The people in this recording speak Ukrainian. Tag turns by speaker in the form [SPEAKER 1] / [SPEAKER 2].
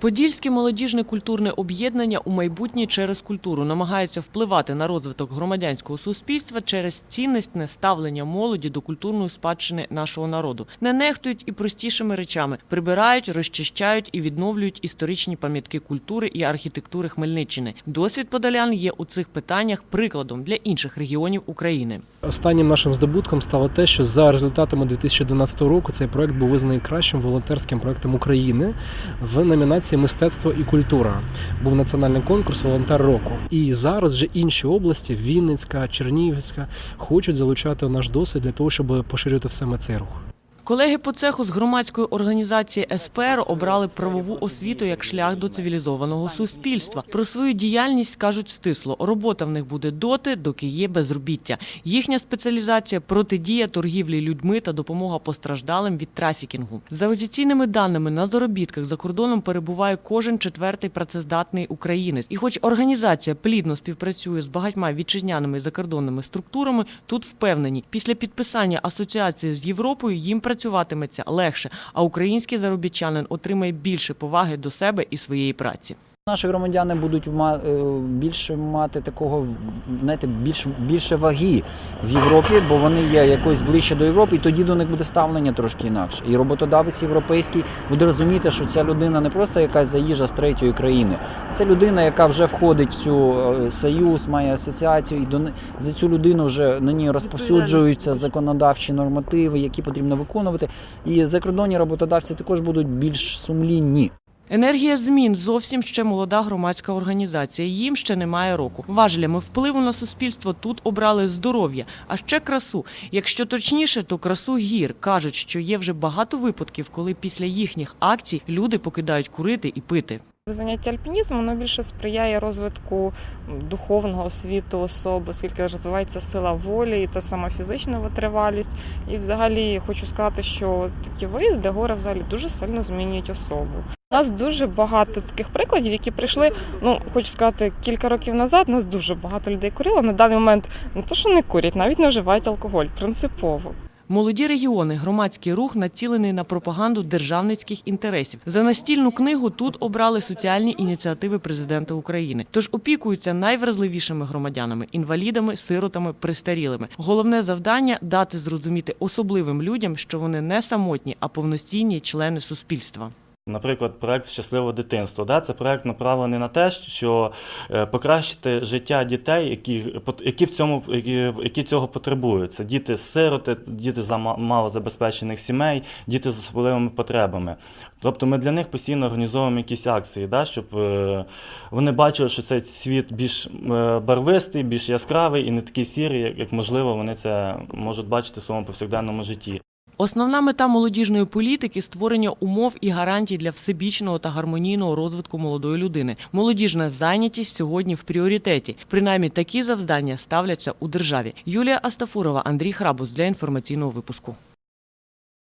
[SPEAKER 1] Подільське молодіжне культурне об'єднання у майбутнє через культуру намагається впливати на розвиток громадянського суспільства через цінностне ставлення молоді до культурної спадщини нашого народу. Не нехтують і простішими речами, прибирають, розчищають і відновлюють історичні пам'ятки культури і архітектури Хмельниччини. Досвід подолян є у цих питаннях прикладом для інших регіонів України.
[SPEAKER 2] Останнім нашим здобутком стало те, що за результатами 2012 року цей проект був визнаний кращим волонтерським проектом України в номінації Мистецтво і культура. Був національний конкурс Волонтер року. І зараз вже інші області Вінницька, Чернігівська хочуть залучати наш досвід для того, щоб поширювати саме цей рух.
[SPEAKER 1] Колеги по цеху з громадської організації СПР обрали правову освіту як шлях до цивілізованого суспільства. Про свою діяльність кажуть стисло. Робота в них буде доти, доки є безробіття. Їхня спеціалізація протидія торгівлі людьми та допомога постраждалим від трафікінгу. За офіційними даними на заробітках за кордоном перебуває кожен четвертий працездатний українець. І, хоч організація плідно співпрацює з багатьма вітчизняними закордонними структурами, тут впевнені, після підписання асоціації з Європою їм працюватиметься легше, а український заробітчанин отримає більше поваги до себе і своєї праці.
[SPEAKER 3] Наші громадяни будуть е, більше мати такого, знаєте, більш, більше ваги в Європі, бо вони є якось ближче до Європи, і тоді до них буде ставлення трошки інакше. І роботодавець європейський буде розуміти, що ця людина не просто якась заїжджа з третьої країни, це людина, яка вже входить в цю е, союз, має асоціацію, і до за цю людину вже на ній розповсюджуються законодавчі нормативи, які потрібно виконувати. І закордонні роботодавці також будуть більш сумлінні.
[SPEAKER 1] Енергія змін зовсім ще молода громадська організація. Їм ще немає року. Важелями впливу на суспільство тут обрали здоров'я, а ще красу. Якщо точніше, то красу гір кажуть, що є вже багато випадків, коли після їхніх акцій люди покидають курити і пити.
[SPEAKER 4] Заняття альпінізмом воно більше сприяє розвитку духовного освіту особи, оскільки розвивається сила волі і та сама фізична витривалість. І взагалі хочу сказати, що такі виїзди гори взагалі дуже сильно змінюють особу. У нас дуже багато таких прикладів, які прийшли. Ну хочу сказати, кілька років назад. Нас дуже багато людей курило. На даний момент не то, що не курять, навіть не вживають алкоголь принципово.
[SPEAKER 1] Молоді регіони, громадський рух націлений на пропаганду державницьких інтересів. За настільну книгу тут обрали соціальні ініціативи президента України. Тож опікуються найвразливішими громадянами, інвалідами, сиротами, престарілими. Головне завдання дати зрозуміти особливим людям, що вони не самотні, а повноцінні члени суспільства.
[SPEAKER 5] Наприклад, проект Щасливе дитинство. Да? Це проект направлений на те, що е, покращити життя дітей, які, які, в цьому, які, цього потребують. Це діти-сироти, діти з ма- малозабезпечених сімей, діти з особливими потребами. Тобто ми для них постійно організовуємо якісь акції, да? щоб е, вони бачили, що цей світ більш е, барвистий, більш яскравий і не такий сірий, як можливо вони це можуть бачити в своєму повсякденному житті.
[SPEAKER 1] Основна мета молодіжної політики створення умов і гарантій для всебічного та гармонійного розвитку молодої людини. Молодіжна зайнятість сьогодні в пріоритеті. Принаймні такі завдання ставляться у державі. Юлія Астафурова, Андрій Храбус для інформаційного випуску.